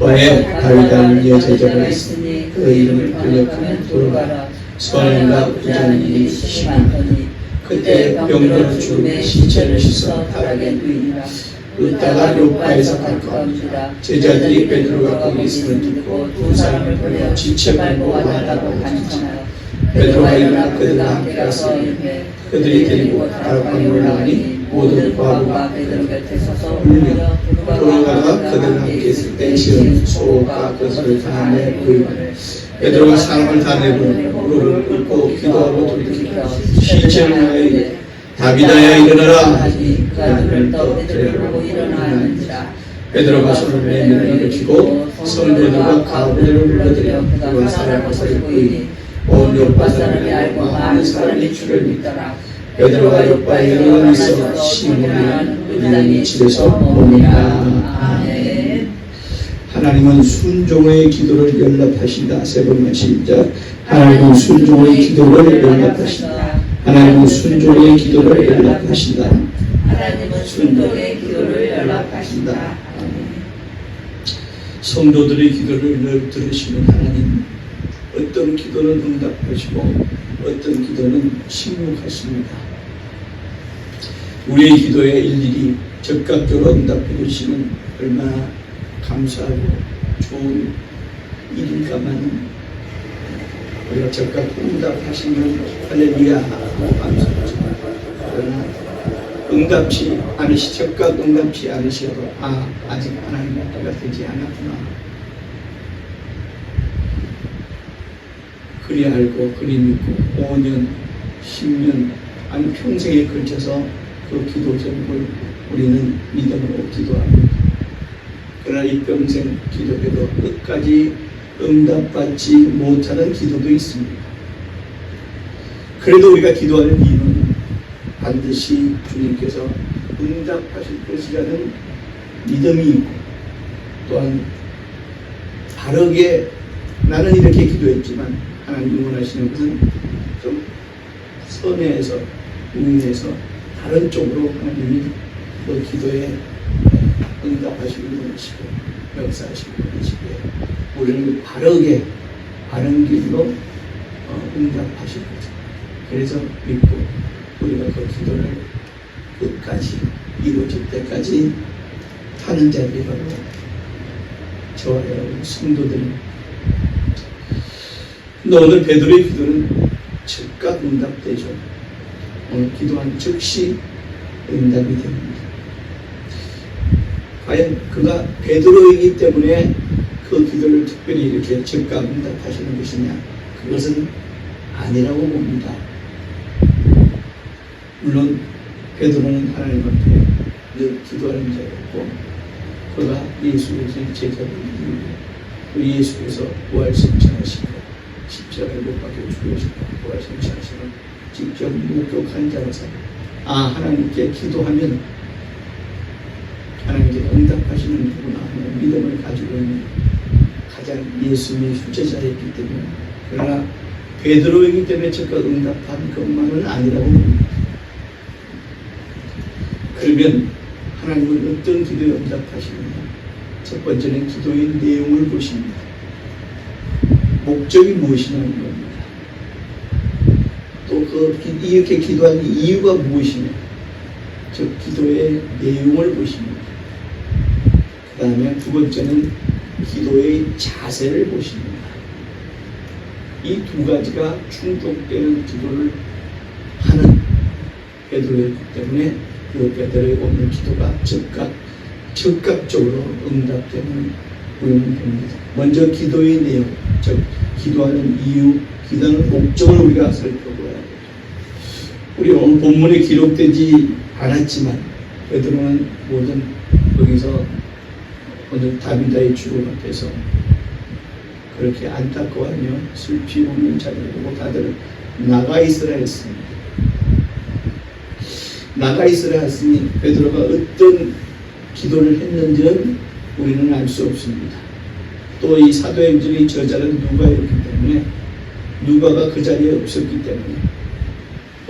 요빠에 다윗을 이어 제자가 있으니 그 이름을 기억하면 돌아가라. 선행과 부자는 일이 심하더니 그때 병들어 죽음에 신체를 씻어 타락에 누이니라. 웃다가 요파에서 가까운지라. 제자들이 베드로가 거기 있음을 듣고 두 사람을 보내 지체 말고 왔다고 간청하여 베드로가 일어나 그들과 함께 가서 그들이 데리고 다락방으로 나가니 모든 과부가 베드로 곁에 서서 울며 돌아가가 그들과 함께 있을 때 지은 소가 그것을 당하며 보이거늘 베드로가 사람을 다 내보내고 무릎을 꿇고 기도하고 돌이키며 이르되 다비다야 일어나라. 그 아들을 떠 베드로를 보고 일어나 앉으라. 베드로가 손을 내밀어 일으키고 성도들과 가우들을 불러들여 그가 살아날 것을 보이니 온 요파 사람이 알고 많은 사람이 주를 믿더라 베드로가 일어나 있어 시몬이라는 의당이 집에서 아멘 하나님은 순종의 기도를 연락하신다. 세 번만 시작. 하나님은 순종의 기도를 연락하신다. 하나님은 순종의 기도를 연락하신다. 하나님은 순종의 기도를 연락하신다. 성도들의 기도를 늘 들으시는 하나님 어떤 기도는 응답하시고 어떤 기도는 침묵하십니다. 우리의 기도에 일일이 적극적으로 응답해 주시면 얼마나 감사하고 좋은 일일까만 우리가 적극 응답하시면 할렐루야 하고 감사하지만 그러나 응답치 않으시 적극 응답치 않으셔도 아 아직 하나님의 때가 되지 않았구나. 그리 알고 그리 믿고 5년 10년 아니 평생에 걸쳐서 그 기도 제목을 우리는 믿음으로 기도합니다. 그러나 이 평생 기도해도 끝까지 응답받지 못하는 기도도 있습니다. 그래도 우리가 기도하는 이유는 반드시 주님께서 응답하실 것이라는 믿음이 있고 또한 바르게 나는 이렇게 기도했지만 하나님 원하시는 것은 좀 선해서 우인해서 다른 쪽으로 하나님이 그 기도에 응답하시고 원하시고 역사하시고 원하시기에 우리는 바르게 바른 길로 어, 응답하실 거죠. 그래서 믿고 우리가 그 기도를 끝까지 이루어질 때까지 하는 바로 저와 여러분 성도들입니다. 근데 오늘 베드로의 기도는 즉각 응답되죠. 오늘 기도한 즉시 응답이 됩니다. 과연 그가 베드로이기 때문에 그 기도를 특별히 이렇게 즉각 응답하시는 것이냐? 그것은 아니라고 봅니다. 물론 베드로는 하나님 앞에 늘 기도하는 자였고 그가 예수의 제자를 이루고 그 예수께서 부활 성천하시고 십자가에 못 박혀 죽으시고 부활 성천하시는 직접 목격한 자로서 아 하나님께 기도하면 하나님께 응답하시는구나 하는 믿음을 가지고 있는 가장 예수님의 후제자였기 때문에 그러나 베드로이기 때문에 즉각 응답한 것만은 아니라고 봅니다. 그러면 하나님은 어떤 기도에 응답하시느냐? 첫 번째는 기도의 내용을 보십니다. 목적이 무엇이냐는. 또 그 이렇게 기도하는 이유가 무엇이냐? 즉 기도의 내용을 보십니다. 그 다음에 두 번째는 기도의 자세를 보십니다. 이 두 가지가 충족되는 기도를 하는 베드로였기 때문에 그 베드로의 오늘 기도가 즉각 즉각적으로 응답되는 우리는 됩니다. 먼저 기도의 내용, 즉 기도하는 이유, 기도하는 목적을 우리가 돼요. 우리 오늘 본문에 기록되지 않았지만 베드로는 모든 거기서 오늘 다비다의 죽음 앞에서 그렇게 안타까워하며 슬피 웃는 자들을 보고 다들 나가 있으라 했습니다. 나가 있으라 했으니 베드로가 어떤 기도를 했는지는 우리는 알 수 없습니다. 또 이 사도행전의 저자는 누가였기 때문에 누가가 그 자리에 없었기 때문에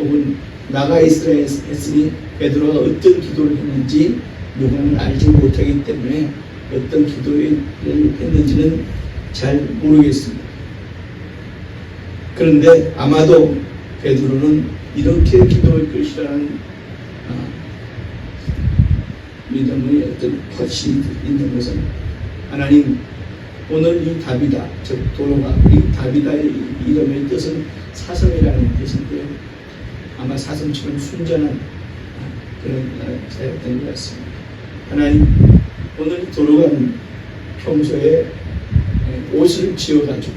혹은 나가 있으라 했으니 베드로가 어떤 기도를 했는지 누가는 알지 못하기 때문에 어떤 기도를 했는지는 잘 모르겠습니다. 그런데 아마도 베드로는 이렇게 기도할 것이라는 아, 믿음의 어떤 확신이 있는 것은 하나님 오늘 이 다비다 즉 도로가 이 다비다의 이름의 뜻은 사슴이라는 뜻인데요. 아마 사슴처럼 순전한 아, 그런 사역된 것 같습니다. 하나님 오늘 도로가는 평소에 옷을 지어가지고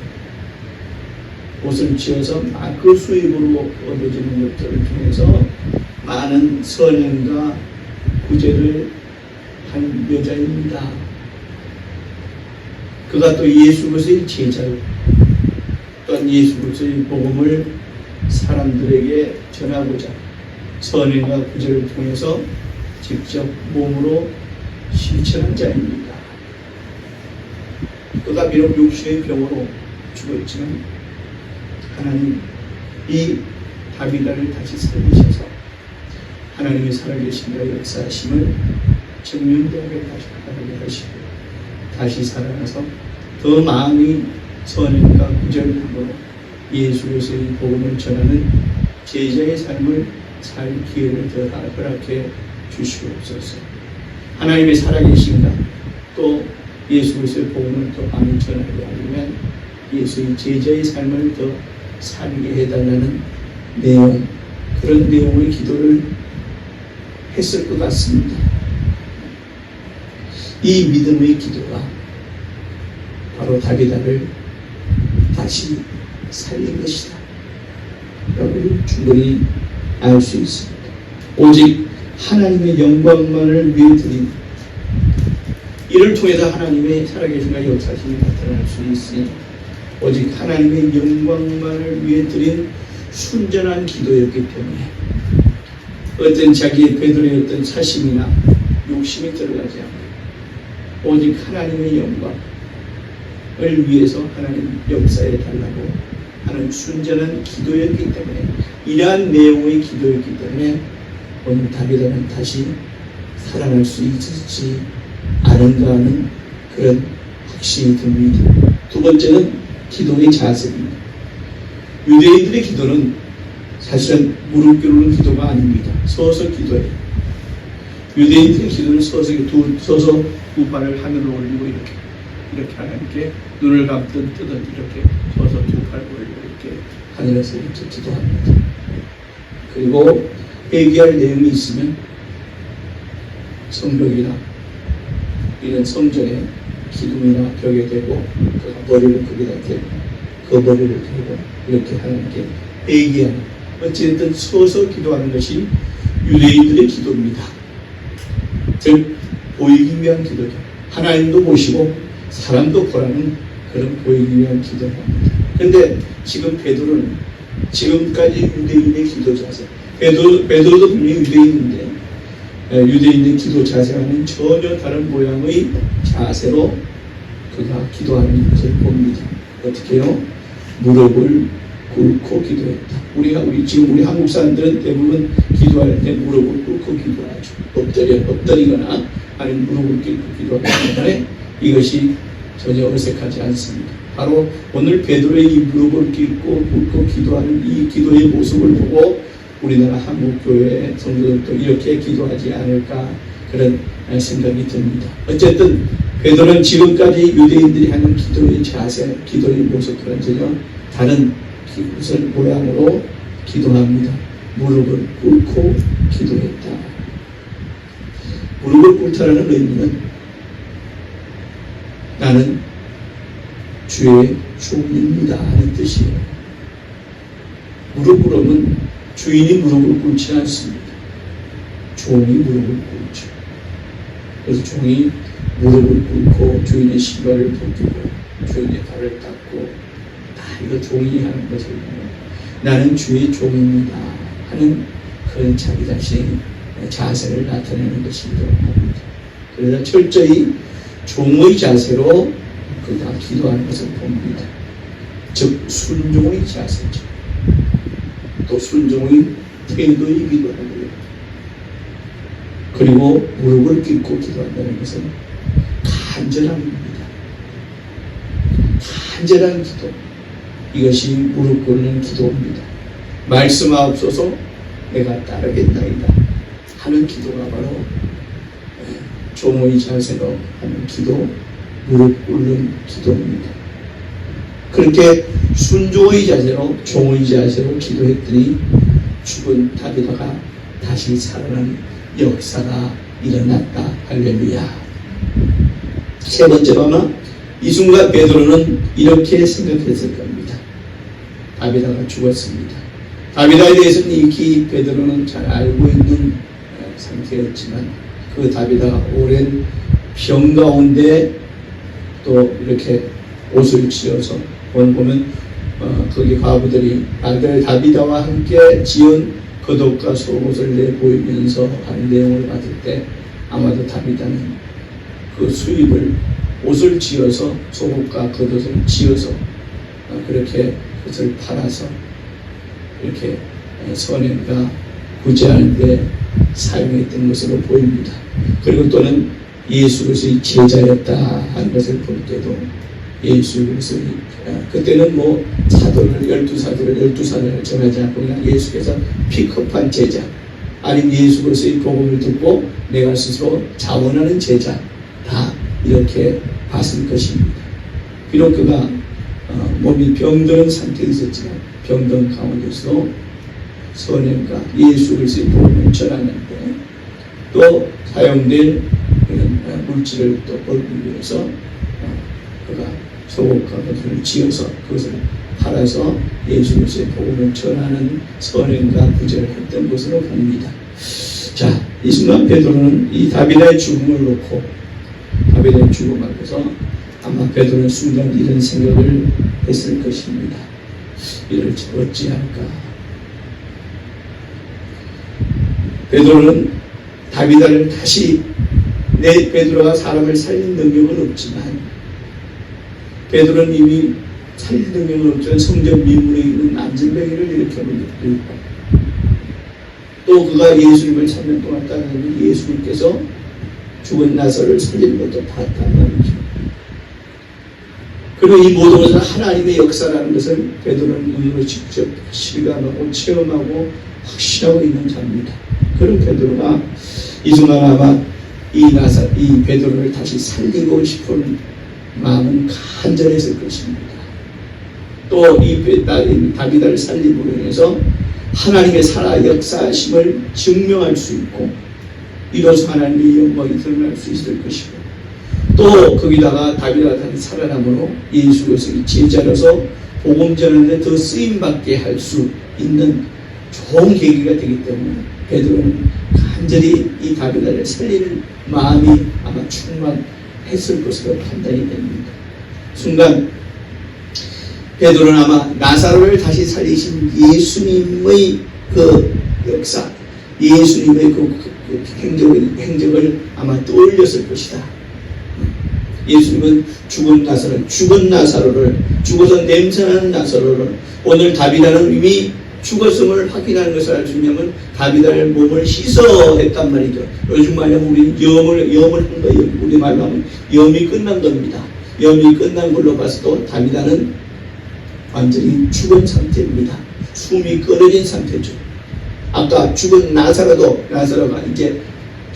옷을 지어서 마크 수입으로 얻어지는 것들을 통해서 많은 선행과 구제를 한 여자입니다. 그가 또 예수 그리스도의 제자요. 또한 예수 그리스도의 복음을 사람들에게 전하고자 선행과 구제를 통해서 직접 몸으로 실천한 자입니다. 그가 비록 육신의 병으로 죽었지만 하나님 이 다비다를 다시 살리셔서 하나님의 살아계신가 역사하심을 증명되게 다시 하게 하시고 다시 살아나서 더 많이 선행과 구절함으로 예수 그리스도의 복음을 전하는 제자의 삶을 살 기회를 더 허락해 주시옵소서. 하나님의 살아계신가 또 예수 그리스도의 복음을 더 많이 전하게 하려면 예수의 제자의 삶을 더 살게 해달라는 내용 그런 내용의 기도를 했을 것 같습니다. 이 믿음의 기도가 바로 다비다를 다시 살린 것이다. 라고 충분히 알 수 있습니다. 오직 하나님의 영광만을 위해 드린 이를 통해서 하나님의 살아계신가 역사심이 나타날 수 있으니 오직 하나님의 영광만을 위해 드린 순전한 기도였기 때문에 어떤 자기의 베드로의 어떤 사심이나 욕심이 들어가지 않고 오직 하나님의 영광을 위해서 하나님 역사에 달라고 하는 순전한 기도였기 때문에 이러한 내용의 기도였기 때문에 오늘 다비다는 다시 살아날 수 있을지 않은가 하는 그런 확신이 듭니다. 두 번째는 기도의 자세입니다. 유대인들의 기도는 사실은 무릎 꿇는 기도가 아닙니다. 서서 기도해요. 유대인들의 기도는 서서, 두, 서서 두 발을 하늘로 올리고 이렇게 이렇게 하나님께 눈을 감든 뜨든 이렇게 서서 두 올리고 이렇게 하늘에서 이렇게 기도합니다. 그리고 회개할 내용이 있으면 성벽이나 이런 성전에 기둥이나 벽에 대고 그 머리를 거기다 이렇게 그 머리를 대고 이렇게 하나님께 회개하는 어찌됐든 서서 기도하는 것이 유대인들의 기도입니다. 즉 보이기 위한 기도죠. 하나님도 보시고 사람도 보라는 그런 보이기 위한 기도를 합니다. 그런데 지금 베드로는 지금까지 유대인의 기도 자세 베드로, 베드로도 분명히 유대인인데 에, 유대인의 기도 자세와는 전혀 다른 모양의 자세로 그가 기도하는 것을 봅니다. 어떻게요? 무릎을 꿇고 기도했다. 우리가 우리 지금 우리 한국 사람들은 대부분 기도할 때 무릎을 꿇고 기도하죠. 엎드려 엎드리거나 아니면 무릎을 꿇고 기도하기 때문에 이것이 전혀 어색하지 않습니다. 바로 오늘 베드로의 이 무릎을 꿇고 꿇고 기도하는 이 기도의 모습을 보고 우리나라 한국 교회 성도들도 이렇게 기도하지 않을까 그런 생각이 듭니다. 어쨌든 베드로는 지금까지 유대인들이 하는 기도의 자세, 기도의 모습과는 전혀 다른 것을 모양으로 기도합니다. 무릎을 꿇고 기도했다. 무릎을 꿇다라는 의미는 나는 주의 종입니다 하는 뜻이에요. 무릎 꿇으면 주인이 무릎을 꿇지 않습니다. 종이 무릎을 꿇죠. 그래서 종이 무릎을 꿇고 주인의 신발을 벗기고 주인의 발을 닦고 다 이거 종이 하는 보면 나는 주의 종입니다 하는 그런 자기 자신의 자세를 나타내는 것이기도 합니다. 그래서 철저히 종의 자세로 그가 기도하는 것을 봅니다. 즉 순종의 자세죠. 또 순종의 태도이기도 하고요. 그리고 무릎을 꿇고 기도한다는 것은 간절한 겁니다. 간절한 기도. 이것이 무릎 꿇는 기도입니다. 말씀하옵소서 내가 따르겠나이다 하는 기도가 바로 종의 자세로 하는 기도, 무릎 꿇는 기도입니다. 그렇게 순종의 자세로 종의 자세로 기도했더니 죽은 다비다가 다시 살아난 역사가 일어났다. 할렐루야. 세 번째로 아마 이 순간 베드로는 이렇게 생각했을 겁니다. 다비다가 죽었습니다. 다비다에 대해서는 익히 베드로는 잘 알고 있는 어, 상태였지만 그 다비다가 오랜 병 가운데 또 이렇게 옷을 지어서 오늘 보면 어, 거기 과부들이 아들 다비다와 함께 지은 겉옷과 속옷을 내보이면서 하는 내용을 봤을 때 아마도 다비다는 그 수입을 옷을 지어서 속옷과 겉옷을 지어서 어, 그렇게 그것을 팔아서 이렇게 선행과 구제하는데 사용했던 것으로 보입니다. 그리고 또는 예수 그리스도의 제자였다 하는 것을 볼 때도 예수 그리스도의 어, 그때는 뭐 사도를 열두 사도를 열두 사도를 정하지 않고 그냥 예수께서 픽업한 제자 아니면 예수 그리스도의 복음을 듣고 내가 스스로 자원하는 제자 다 이렇게 봤을 것입니다. 비록 그가 어, 몸이 병드는 상태에 있었지만 병든 가운데서 선행과 예수 그리스도의 복음을 전하는데 또 사용될 물질을 또 벌기 위해서 어, 그가 소곡과 것을 지어서 그것을 팔아서 예수 그리스도의 복음을 전하는 선행과 구제를 했던 것으로 봅니다. 자, 이 순간 베드로는 이 다비다의 죽음을 놓고 다비다의 죽음 앞에서 아마 베드로는 순간 이런 생각을 했을 것입니다. 이를 어찌할까? 베드로는 다비다를 다시 내 베드로가 사람을 살린 능력은 없지만 베드로는 이미 살릴 능력은 없지만 성전 미문에 있는 안전뱅이를 있고 또 그가 예수님을 3년 동안 따르는 예수님께서 죽은 나사를 살리는 것도 봤단 말이죠. 그리고 이 모든 것은 하나님의 역사라는 것을 베드로는 눈으로 직접 실감하고 체험하고 확신하고 있는 자입니다. 그런 베드로가 이 순간 아마 이 나사 이 베드로를 다시 살리고 싶은 마음은 간절했을 것입니다. 또 이 다비다를 살림으로 인해서 하나님의 살아 역사심을 증명할 수 있고 이로써 하나님의 영광이 드러날 수 있을 것이고 또 거기다가 다비다가 다시 살아남으로 예수 그리스도의 제자로서 복음 전하는데 더 쓰임 받게 할 수 있는 좋은 계기가 되기 때문에 베드로는 간절히 이 다비다를 살리는 마음이 아마 충만했을 것으로 판단이 됩니다. 순간 베드로는 아마 나사로를 다시 살리신 예수님의 그 역사, 예수님의 그, 그, 그 행적을, 행적을 아마 떠올렸을 것이다. 예수님은 죽은 나사로, 죽은 나사로를, 죽어서 냄새나는 나사로를, 오늘 다비다는 이미 죽었음을 확인하는 것을 알 수 있냐면 다비다를 몸을 씻어 했단 말이죠. 요즘 말하면 우리 염을, 염을 한 거예요. 우리 말로 하면 염이 끝난 겁니다. 염이 끝난 걸로 봐서도 다비다는 완전히 죽은 상태입니다. 숨이 끊어진 상태죠. 아까 죽은 나사로도 나사로가 이제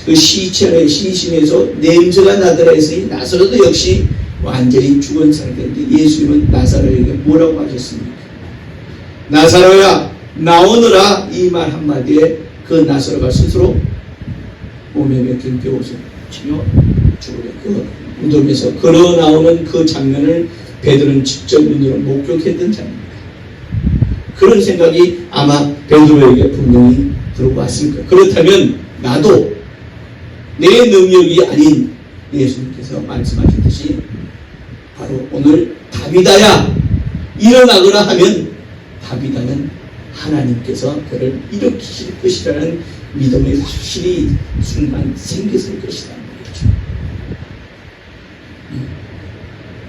그 시체의 시신에서 냄새가 나더라 했으니 나사로도 역시 완전히 죽은 상태인데 예수님은 나사로에게 뭐라고 하셨습니까? 나사로야 나오너라 이 말 한마디에 그 나사로가 스스로 몸에 맥힌 뼈옷을 치며 죽으려 그 무덤에서 걸어 나오는 그 장면을 베드로는 직접 눈으로 목격했던 장면입니다. 그런 생각이 아마 베드로에게 분명히 들어왔을 거예요. 그렇다면 나도 내 능력이 아닌 예수님께서 말씀하셨듯이 바로 오늘 다비다야 일어나거나 하면 다비다는 하나님께서 그를 일으키실 것이라는 믿음이 확실히 순간 생겼을 것이다.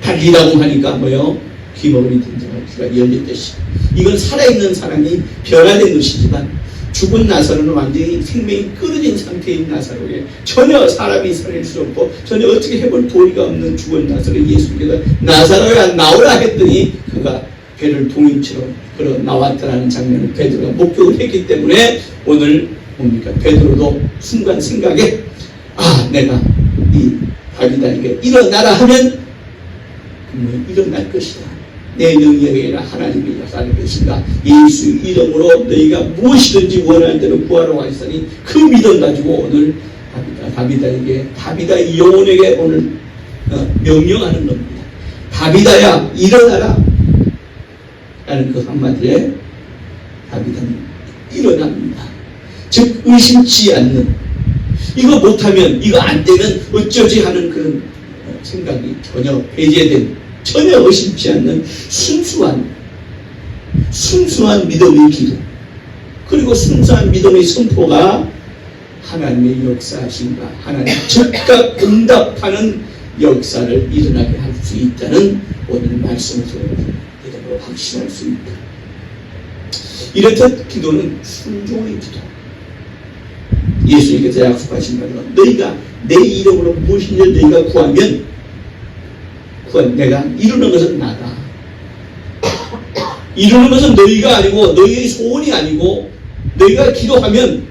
달리라고 하니까 뭐요? 귀머거리 등장할 귀가 열렸듯이 이건 살아있는 사람이 변화된 것이지만 죽은 나사로는 완전히 생명이 끊어진 상태인 나사로에 전혀 사람이 살릴 수 없고 전혀 어떻게 해볼 도리가 없는 죽은 나사로 예수께서 나사로야 나오라 했더니 그가 배를 동인처럼 걸어 나왔다는 장면을 베드로가 목격을 했기 때문에 오늘 뭡니까 베드로도 순간 생각에 아 내가 이 다윗에게 일어나라 하면 분명히 일어날 것이다. 내 능력이 아니라 하나님이 역사할 것이다. 예수 이름으로 너희가 무엇이든지 원하는 대로 구하러 하시니 그 믿음 가지고 오늘 다비다, 다비다에게 다비다의 영혼에게 오늘 어, 명령하는 겁니다. 다비다야 일어나라 라는 그 한마디에 다비다는 일어납니다. 즉 의심치 않는. 이거 못하면 이거 안 되면 어쩌지 하는 그런 어, 생각이 전혀 배제된 전혀 의심치 않는 순수한 순수한 믿음의 기도. 그리고 순수한 믿음의 선포가 하나님의 역사하신가 하나님 즉각 응답하는 역사를 일어나게 할 수 있다는 오늘 말씀을 여러분 확신할 수 있다. 이렇듯 기도는 순종의 기도. 예수님께서 약속하신 바로 너희가 내 이름으로 무엇이든지 너희가 구하면 구한 내가 이루는 것은 나다. 이루는 것은 너희가 아니고 너희의 소원이 아니고 너희가 기도하면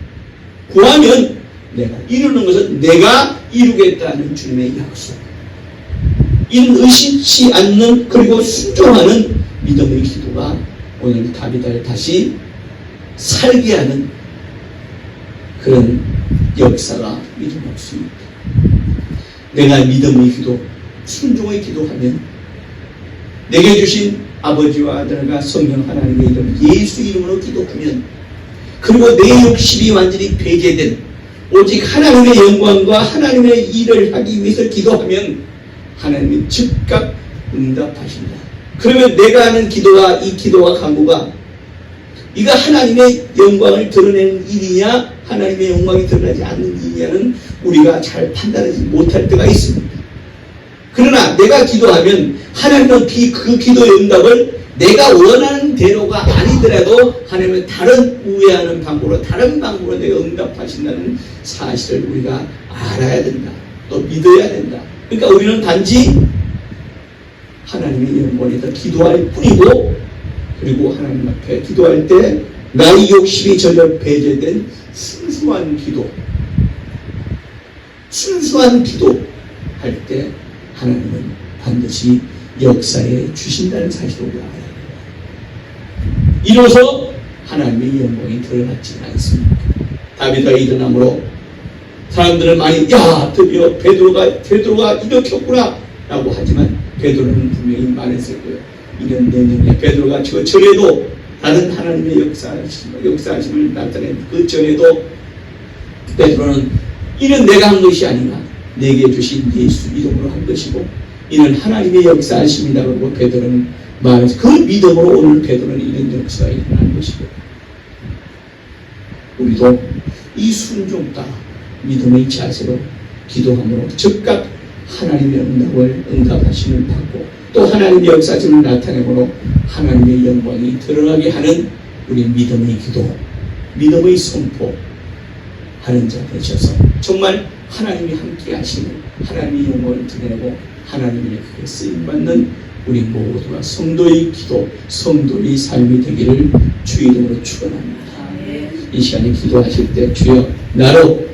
구하면 내가 이루는 것은 내가 이루겠다는 주님의 약속. 이는 의심치 않는 그리고 순종하는 믿음의 기도가 오늘 다비다를 다시 살게 하는 그런 역사가 수 있다. 내가 믿음의 기도, 순종의 기도하면 내게 주신 아버지와 아들과 성령 하나님의 이름 예수 이름으로 기도하면 그리고 내 욕심이 완전히 배제된 오직 하나님의 영광과 하나님의 일을 하기 위해서 기도하면 하나님이 즉각 응답하신다. 그러면 내가 하는 기도와 이 기도와 간구가 이가 하나님의 영광을 드러내는 일이냐 하나님의 영광이 드러나지 않는 일이냐는 우리가 잘 판단하지 못할 때가 있습니다. 그러나 내가 기도하면 하나님은 비- 그 기도의 응답을 내가 원하는 대로가 아니더라도 하나님은 다른 우회하는 방법으로 다른 방법으로 내가 응답하신다는 사실을 우리가 알아야 된다. 또 믿어야 된다. 그러니까 우리는 단지 하나님의 영광에다 기도할 뿐이고 그리고 하나님 앞에 기도할 때 나의 욕심이 전혀 배제된 순수한 기도 순수한 기도 할 때 하나님은 반드시 역사에 주신다는 사실을 우리가 알아야 돼요. 이로써 하나님의 영광이 드러났지 않습니까? 다윗가 일어남으로 사람들은 많이 야 드디어 베드로가 베드로가 일으켰구나 라고 하지만 베드로는 분명히 말했을 거예요. 이런 내년에 베드로가 저 전에도 다른 하나님의 역사하심, 역사하심을 나타낸 그 전에도 베드로는 이는 내가 한 것이 아니라 내게 주신 예수 이름으로 한 것이고 이는 하나님의 역사하심이라고 베드로는 말해서 그 믿음으로 오늘 베드로는 이런 역사가 일어난 것이고 우리도 이 순종 따라 믿음의 자세로 기도함으로 즉각 하나님의 응답을 응답하심을 받고 또 하나님의 역사심을 나타내므로 하나님의 영광이 드러나게 하는 우리 믿음의 기도, 믿음의 선포 하는 자 되셔서 정말 하나님이 함께 하시는 하나님의 영광을 드러내고 하나님의 크게 쓰임 받는 우리 모두가 성도의 기도, 성도의 삶이 되기를 주 이름으로 축원합니다. 이 시간에 기도하실 때 주여 나로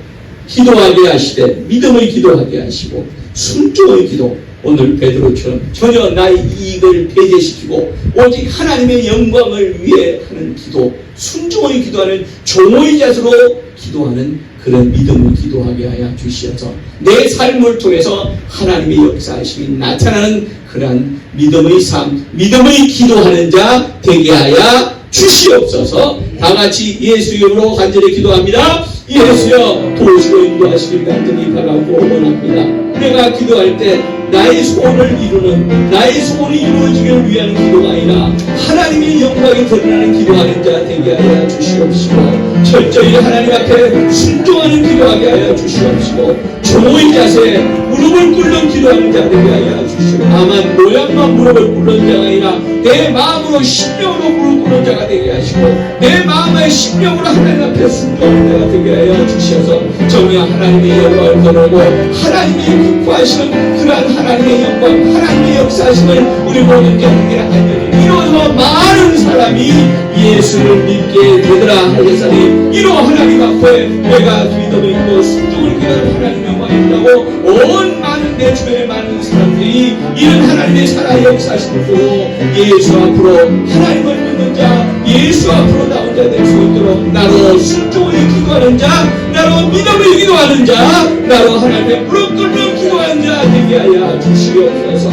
기도하게 하시되 믿음의 기도하게 하시고 순종의 기도 오늘 베드로처럼 전혀 나의 이익을 배제시키고 오직 하나님의 영광을 위해 하는 기도 순종의 기도하는 종의 자세로 기도하는 그런 믿음을 기도하게 하여 주시어서 내 삶을 통해서 하나님의 역사하심이 나타나는 그러한 믿음의 삶, 믿음의 기도하는 자 되게 하여 주시옵소서 다 같이 예수 이름으로 간절히 기도합니다. 예수여 도우시고 인도하시길 간절히 바라고 원합니다. 내가 기도할 때 나의 소원을 이루는 나의 소원이 이루어지기를 위한 기도가 아니라 하나님의 영광이 드러나는 기도하는 자 되게 하여 주시옵시고 철저히 하나님 앞에 순종하는 기도하게 하여 주시옵시고 종의 자세 무릎 무릎을 꿇는 기도하는 자 되게 하여 주시고 다만 모양만 무릎을 꿇는 자가 아니라 내 마음으로 심령으로 무릎 꿇는 자가 되게 하시고 내 마음의 심령으로 하나님 앞에 순종하는 자가 되게 하여 주셔서 정녕 하나님의 영광을 거르고 하나님이 극구하시는 그러한 하나님의 영광 하나님의 역사하심을 우리 모든 자에게 하나님 이로써 많은 사람이 예수를 믿게 되더라 하였사니 이로 하나님 앞에 내가 믿음을 있고 순종을 기다려 하나님 영광이라고 온 많은 내 주변의 많은 사람들이 이런 하나님의 살아 보고 예수 앞으로 하나님을 믿는 자 예수 앞으로 나온 자 될 수 있도록 나로 순종을 기도하는 자 나로 믿음을 기도하는 자 나로 하나님의 무릎 꿇는 기도하는 자 되게 하여 주시옵소서.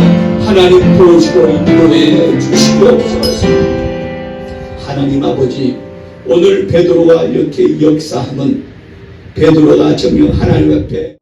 하나님 보시고 인도해 주시옵소서. 하나님 아버지 오늘 베드로가 이렇게 역사하면 베드로가 정녕 하나님 앞에